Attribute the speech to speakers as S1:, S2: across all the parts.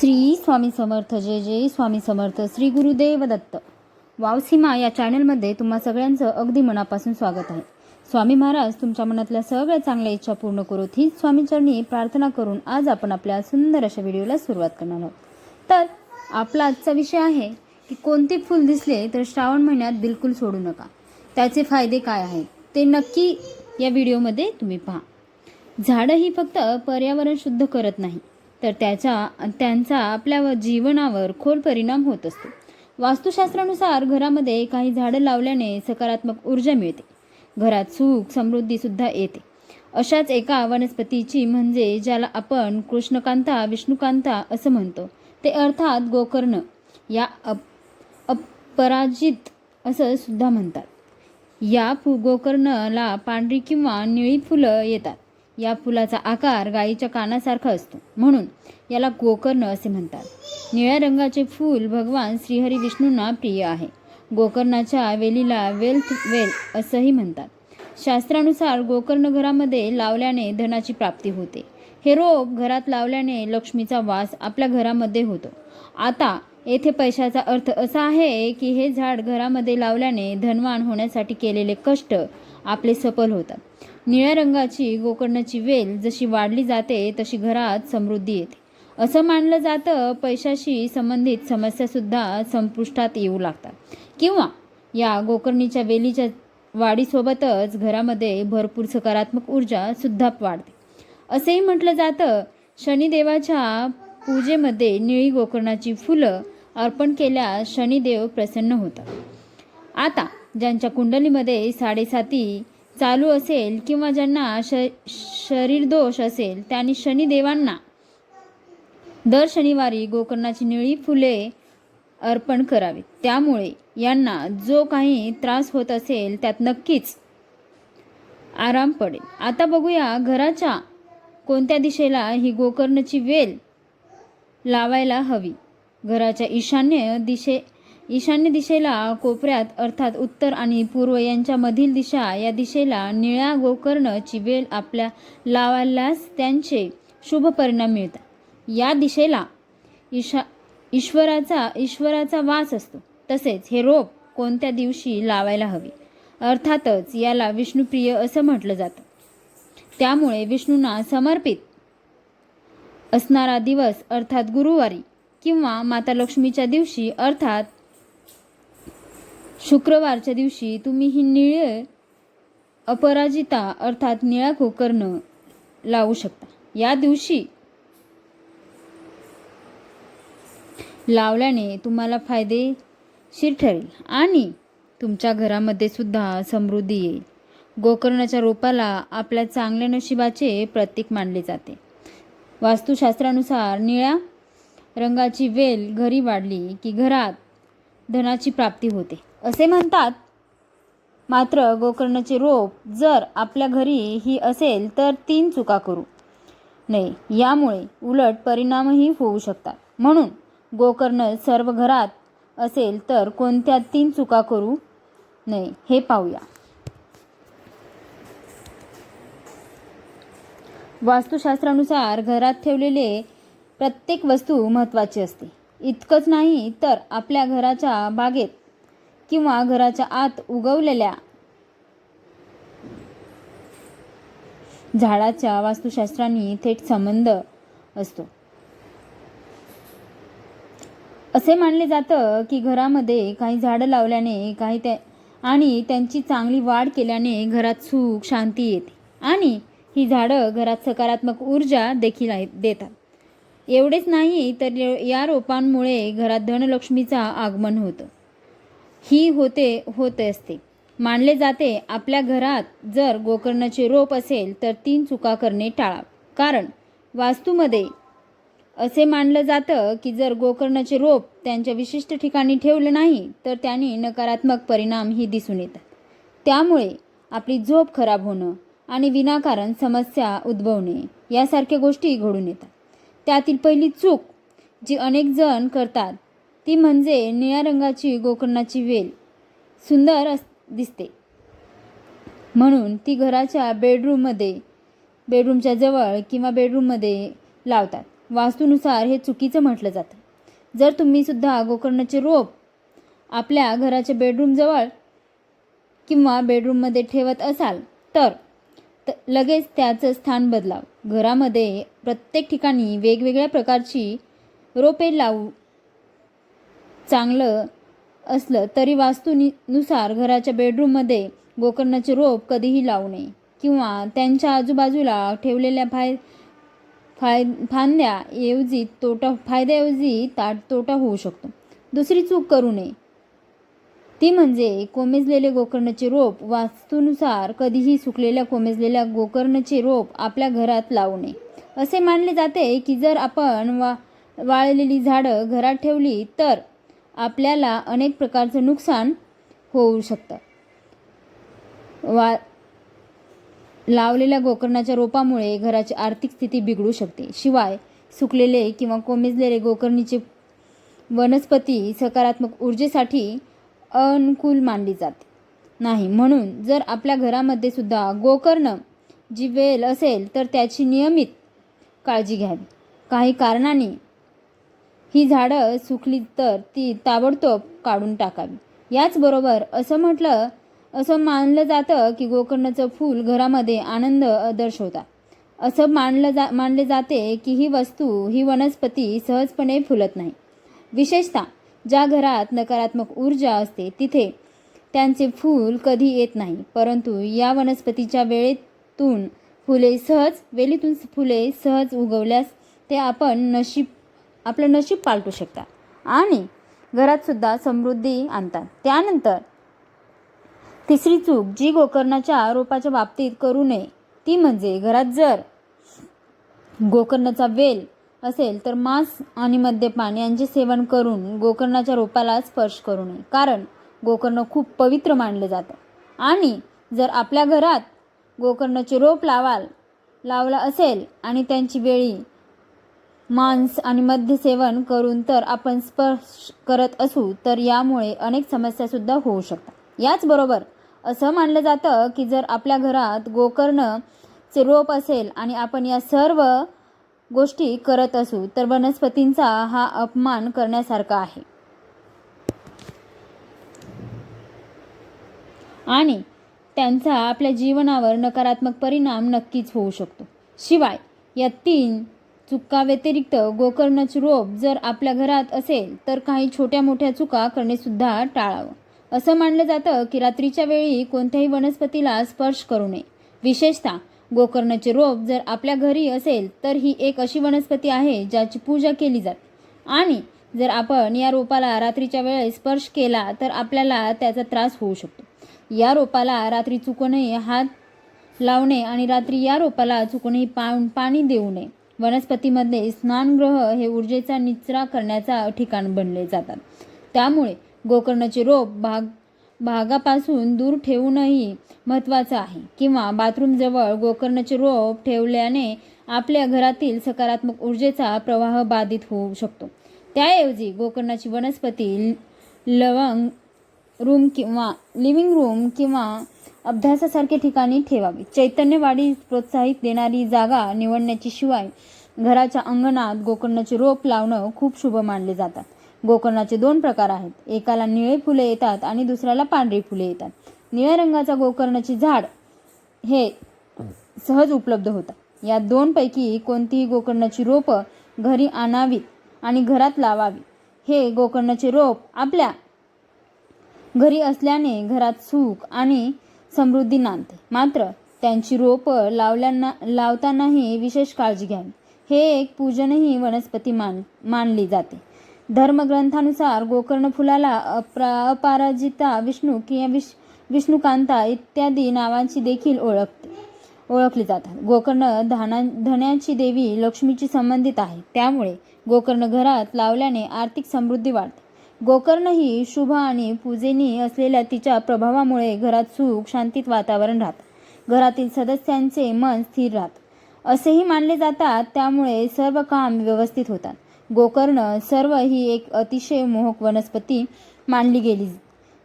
S1: श्री स्वामी समर्थ जय जय स्वामी समर्थ श्री गुरुदेव दत्त. वावसीमा या चॅनलमध्ये तुम्हा सगळ्यांचं अगदी मनापासून स्वागत आहे. स्वामी महाराज तुमच्या मनातल्या सगळ्या चांगल्या इच्छा पूर्ण करोत हीच स्वामीचरणी प्रार्थना करून आज आपण आपल्या सुंदर अशा व्हिडिओला सुरुवात करणार आहोत. तर आपला आजचा विषय आहे की कोणते फूल दिसले तर श्रावण महिन्यात बिलकुल सोडू नका. त्याचे फायदे काय आहेत ते नक्की या व्हिडिओमध्ये तुम्ही पहा. झाडं ही फक्त पर्यावरण शुद्ध करत नाही तर त्याचा त्यांचा आपल्या जीवनावर खोल परिणाम होत असतो. वास्तुशास्त्रानुसार घरामध्ये काही झाडं लावल्याने सकारात्मक ऊर्जा मिळते. घरात सुख समृद्धीसुद्धा येते. अशाच एका वनस्पतीची म्हणजे ज्याला आपण कृष्णकांता विष्णुकांता असं म्हणतो. ते अर्थात गोकर्ण. या अप अपराजित असं सुद्धा म्हणतात. या फु गोकर्णला पांढरी किंवा निळी फुलं येतात. या फुलाचा आकार गायीच्या कानासारखा असतो. म्हणून याला गोकर्ण असे म्हणतात. निळ्या रंगाचे फूल भगवान श्रीहरी विष्णूंना प्रिय आहे. गोकर्णाच्या वेलीला वेल्थ वेल असंही म्हणतात. शास्त्रानुसार गोकर्ण घरामध्ये लावल्याने धनाची प्राप्ती होते. हे रोप घरात लावल्याने लक्ष्मीचा वास आपल्या घरामध्ये होतो. आता येथे पैशाचा अर्थ असा आहे की हे झाड घरामध्ये लावल्याने धनवान होण्यासाठी केलेले कष्ट आपले सफल होतात. निळ्या रंगाची गोकर्णाची वेल जशी वाढली जाते तशी घरात समृद्धी येते. असं मानलं जातं पैशाशी संबंधित समस्यासुद्धा संपुष्टात येऊ लागतात. किंवा या गोकर्णीच्या वेलीच्या वाढीसोबतच घरामध्ये भरपूर सकारात्मक ऊर्जा सुद्धा वाढते. असेही म्हटलं जातं शनिदेवाच्या पूजेमध्ये निळी गोकर्णाची फुलं अर्पण केल्यास शनिदेव प्रसन्न होतात. आता ज्यांच्या कुंडलीमध्ये साडेसाती चालू असेल किंवा ज्यांना श शरीर दोष असेल त्यांनी शनिदेवांना दर शनिवारी गोकर्णाची निळी फुले अर्पण करावीत. त्यामुळे यांना जो काही त्रास होत असेल त्यात नक्कीच आराम पडेल. आता बघूया घराच्या कोणत्या दिशेला ही गोकर्णची वेल लावायला हवी. घराच्या ईशान्य दिशे ईशान्य दिशेला कोपऱ्यात अर्थात उत्तर आणि पूर्व यांच्यामधील दिशा या दिशेला निळ्या गोकर्णची वेल आपल्या लावायलाच त्यांचे शुभ परिणाम मिळतात. या दिशेला ईशा ईश्वराचा ईश्वराचा वास असतो. तसेच हे रोप कोणत्या दिवशी लावायला हवे? अर्थातच याला विष्णुप्रिय असं म्हटलं जातं. त्यामुळे विष्णूंना समर्पित असणारा दिवस अर्थात गुरुवारी किंवा माता लक्ष्मीच्या दिवशी अर्थात शुक्रवारच्या दिवशी तुम्ही ही निळे अपराजिता अर्थात निळा गोकर्ण लावू शकता. या दिवशी लावल्याने तुम्हाला फायदेशीर ठरेल आणि तुमच्या घरामध्ये सुद्धा समृद्धी येईल. गोकर्णाच्या रोपाला आपल्या चांगल्या नशिबाचे प्रतीक मानले जाते. वास्तुशास्त्रानुसार निळ्या रंगाची वेल घरी वाढली की घरात धनाची प्राप्ती होते. असे म्हणतात. मात्र गोकर्णाचे रोप जर आपल्या घरी ही असेल तर तीन चुका करू नये. यामुळे उलट परिणामही होऊ शकतात. म्हणून गोकर्ण सर्व घरात असेल तर कोणत्या तीन चुका करू नये हे पाहूया. वास्तुशास्त्रानुसार घरात ठेवलेले प्रत्येक वस्तू महत्त्वाची असते. इतकंच नाही तर आपल्या घराच्या बागेत किंवा घराच्या आत उगवलेल्या झाडाच्या वास्तुशास्त्राने थेट संबंध असतो. असे मानले जातं की घरामध्ये काही झाडं लावल्याने काही त्या आणि त्यांची चांगली वाढ केल्याने घरात सुख शांती येते. आणि ही झाडं घरात सकारात्मक ऊर्जा देखील आहे देतात. एवढेच नाही तर या रोपांमुळे घरात धनलक्ष्मीचा आगमन होतं. ही होते होत असते. मानले जाते आपल्या घरात जर गोकर्णाचे रोप असेल तर तीन चुका करणे टाळा कारण वास्तूमध्ये असे मानलं जातं की जर गोकर्णाचे रोप त्यांच्या विशिष्ट ठिकाणी ठेवलं नाही तर त्यांनी नकारात्मक परिणाम ही दिसून येतात. त्यामुळे आपली झोप खराब होणं आणि विनाकारण समस्या उद्भवणे यासारख्या गोष्टी घडून येतात. त्यातील पहिली चूक जी अनेक जण करतात ती म्हणजे निळ्या रंगाची गोकर्णाची वेल सुंदर अस दिसते. म्हणून ती घराच्या बेडरूममध्ये बेडरूमच्या जवळ किंवा बेडरूममध्ये लावतात. वास्तूनुसार हे चुकीचं म्हटलं जातं. जर तुम्ही सुद्धा गोकर्णाचे रोप आपल्या घराच्या बेडरूमजवळ किंवा बेडरूममध्ये ठेवत असाल तर त- लगेच त्याचं स्थान बदलाव. घरामध्ये प्रत्येक ठिकाणी वेगवेगळ्या प्रकारची रोपे लावू चांगलं असलं तरी वास्तूनुसार घराच्या बेडरूममध्ये गोकर्णाचे रोप कधीही लावू नये किंवा त्यांच्या आजूबाजूला ठेवलेल्या फाय फाय फांद्याऐवजी तोटा फायद्याऐवजी ताट तोटा होऊ शकतो. दुसरी चूक करू नये. ती म्हणजे कोमेजलेले गोकर्णाचे रोप वास्तूनुसार कधीही सुकलेल्या कोमेजलेल्या गोकर्णाचे रोप आपल्या घरात लावू नये असे मानले जाते की जर आपण वा वाळलेली झाडं घरात ठेवली तर आपल्याला अनेक प्रकारचं नुकसान होऊ शकतं. वा लावलेल्या गोकर्णाच्या रोपामुळे घराची आर्थिक स्थिती बिघडू शकते. शिवाय सुकलेले किंवा कोमेजलेले गोकर्णीचे वनस्पती सकारात्मक ऊर्जेसाठी अनुकूल मानली जाते. नाही म्हणून जर आपल्या घरामध्ये सुद्धा गोकर्ण जी वेल असेल तर त्याची नियमित काळजी घ्यावी. काही कारणाने ही झाडं सुकली तर ती ताबडतोब काढून टाकावी. याचबरोबर असं म्हटलं असं मानलं जातं की गोकर्णाचं फूल घरामध्ये आनंद दर्शवतात. असं मानलं जा मानले जाते की ही वस्तू ही वनस्पती सहजपणे फुलत नाही. विशेषतः ज्या घरात नकारात्मक ऊर्जा असते तिथे त्यांचे फूल कधी येत नाही. परंतु या वनस्पतीच्या वेळेतून फुले सहज वेलीतून फुले सहज उगवल्यास ते आपण नशीब आपलं नशीब पालटू शकतात आणि घरातसुद्धा समृद्धी आणतात. त्यानंतर तिसरी चूक जी गोकर्णाच्या रोपाच्या बाबतीत करू नये ती म्हणजे घरात जर गोकर्णाचा वेल असेल तर मांस आणि मद्यपान यांचे सेवन करून गोकर्णाच्या रोपाला स्पर्श करू नये. कारण गोकर्ण खूप पवित्र मानलं जातं. आणि जर आपल्या घरात गोकर्णाचे रोप लावाल लावला असेल आणि त्यांची वेळी मांस आणि मद्य सेवन करून तर आपण स्पर्श करत असू तर यामुळे अनेक समस्यासुद्धा होऊ शकतात. याचबरोबर असं मानलं जातं की जर आपल्या घरात गोकर्णचे रोप असेल आणि आपण या सर्व गोष्टी करत असू तर वनस्पतींचा हा अपमान करण्यासारखा आहे. आणि त्यांचा आपल्या जीवनावर नकारात्मक परिणाम नक्कीच होऊ शकतो. शिवाय या तीन चुका व्यतिरिक्त गोकर्णच रोप जर आपल्या घरात असेल तर काही छोट्या मोठ्या चुका करणे सुद्धा टाळावं. असं मानलं जातं की रात्रीच्या वेळी कोणत्याही वनस्पतीला स्पर्श करू नये. विशेषतः गोकर्णाचे रोप जर आपल्या घरी असेल तर ही एक अशी वनस्पती आहे ज्याची पूजा केली जाते. आणि जर आपण या रोपाला रात्रीच्या वेळेस स्पर्श केला तर आपल्याला त्याचा त्रास होऊ शकतो. या रोपाला रात्री चुकूनही हात लावणे आणि रात्री या रोपाला चुकूनही पा पाणी देऊ नये. वनस्पतीमध्ये स्नानग्रह हे ऊर्जेचा निचरा करण्याचा ठिकाण बनले जातात. त्यामुळे गोकर्णाचे रोप भाग भागापासून दूर ठेवणंही महत्त्वाचं आहे. किंवा बाथरूमजवळ गोकर्णाचे रोप ठेवल्याने आपल्या घरातील सकारात्मक ऊर्जेचा प्रवाह बाधित होऊ शकतो. त्याऐवजी गोकर्णाची वनस्पती लवंग रूम किंवा लिव्हिंग रूम किंवा अभ्यासासारख्या ठिकाणी ठेवावी. चैतन्यवाढी प्रोत्साहित देणारी जागा निवडण्याची शिवाय घराच्या अंगणात गोकर्णाचे रोप लावणं खूप शुभ मानले जातात. गोकर्णाचे दोन प्रकार आहेत. एकाला निळे फुले येतात आणि दुसऱ्याला पांढरी फुले येतात. निळ्या रंगाचा गोकर्णाचे झाड हे सहज उपलब्ध होतात या दोनपैकी कोणतीही गोकर्णाची रोपं घरी आणावीत आणि घरात लावावी हे गोकर्णाचे रोप आपल्या घरी असल्याने घरात सुख आणि समृद्धी नांदते. मात्र त्यांची रोपं लावल्यांना लावतानाही विशेष काळजी घ्यावी. हे एक पूजनही वनस्पती मान मानली जाते. धर्मग्रंथानुसार गोकर्ण फुलाला अपरा अपराजिता विष्णू किंवा विष विष्णुकांता इत्यादी नावांची देखील ओळख ओळखली जातात. गोकर्ण धाना धन्याची देवी लक्ष्मीची संबंधित आहे. त्यामुळे गोकर्ण घरात लावल्याने आर्थिक समृद्धी वाढते. गोकर्ण ही शुभ आणि पूजनीय असलेल्या तिच्या प्रभावामुळे घरात सुख शांतीत वातावरण राहतं. घरातील सदस्यांचे मन स्थिर राहतं. असेही मानले जातात त्यामुळे सर्व काम व्यवस्थित होतात. गोकर्ण सर्व ही एक अतिशय मोहक वनस्पती मानली गेली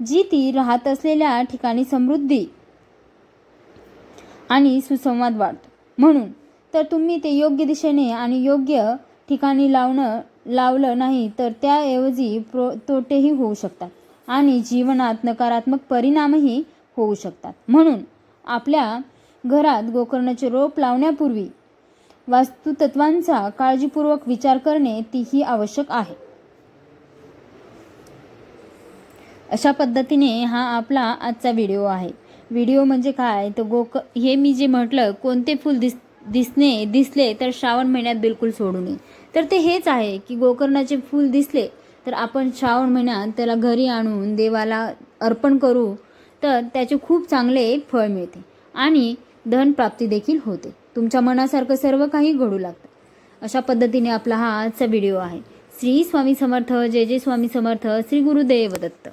S1: जी ती राहत असलेल्या ठिकाणी समृद्धी आणि सुसंवाद वाढतो. म्हणून तर तुम्ही ते योग्य दिशेने आणि योग्य ठिकाणी लावणं लावलं नाही तर त्याऐवजी प्रो तोटेही होऊ शकतात आणि जीवनात नकारात्मक परिणामही होऊ शकतात. म्हणून आपल्या घरात गोकर्णाचे रोप लावण्यापूर्वी वास्तुतत्वांचा काळजीपूर्वक विचार करणे तीही आवश्यक आहे. अशा पद्धतीने हा आपला आजचा व्हिडिओ आहे. व्हिडिओ म्हणजे काय? तर गोक हे मी जे म्हटलं कोणते फूल दिस दिसणे दिसले तर श्रावण महिन्यात बिलकुल सोडू नये. तर ते हेच आहे की गोकर्णाचे फूल दिसले तर आपण श्रावण महिन्यात त्याला घरी आणून देवाला अर्पण करू तर त्याचे खूप चांगले फळ मिळते आणि धनप्राप्ती देखील होते. तुमच्या मनासारखं सर्व काही घडू लागतं. अशा पद्धतीने आपला हा आजचा व्हिडिओ आहे. श्री स्वामी समर्थ जय जय स्वामी समर्थ श्री गुरुदेव दत्त.